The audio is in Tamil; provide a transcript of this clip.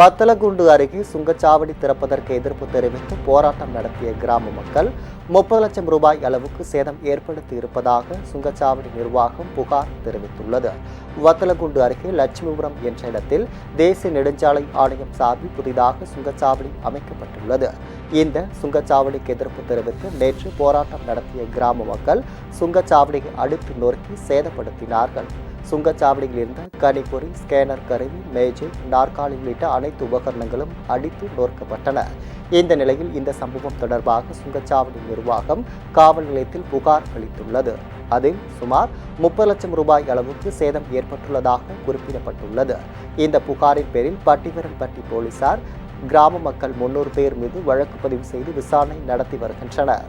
வத்தலகுண்டு அருகே சுங்கச்சாவடி திறப்பதற்கு எதிர்ப்பு தெரிவித்து போராட்டம் நடத்திய கிராம மக்கள் முப்பது லட்சம் ரூபாய் அளவுக்கு சேதம் ஏற்படுத்தி இருப்பதாக சுங்கச்சாவடி நிர்வாகம் புகார் தெரிவித்துள்ளது. வத்தலகுண்டு அருகே லட்சுமிபுரம் என்ற இடத்தில் தேசிய நெடுஞ்சாலை ஆணையம் சார்பில் புதிதாக சுங்கச்சாவடி அமைக்கப்பட்டுள்ளது. இந்த சுங்கச்சாவடிக்கு எதிர்ப்பு தெரிவித்து நேற்று போராட்டம் நடத்திய கிராம மக்கள் சுங்கச்சாவடியை அடித்து நொறுக்கி சேதப்படுத்தினார்கள். சுங்கச்சாவடியில் இருந்த கணிப்பொறி ஸ்கேனர் கருவி மேஜை நாற்காலி உள்ளிட்ட அனைத்து உபகரணங்களும் அடித்து நொறுக்கப்பட்டன. இந்த நிலையில் இந்த சம்பவம் தொடர்பாக சுங்கச்சாவடி நிர்வாகம் காவல் நிலையத்தில் புகார் அளித்துள்ளது. அதில் சுமார் முப்பது லட்சம் ரூபாய் அளவுக்கு சேதம் ஏற்பட்டுள்ளதாக குறிப்பிடப்பட்டுள்ளது. இந்த புகாரின் பேரில் பட்டிவரன்பட்டி போலீசார் கிராம மக்கள் முன்னூறு பேர் மீது வழக்கு பதிவு செய்து விசாரணை நடத்தி வருகின்றனர்.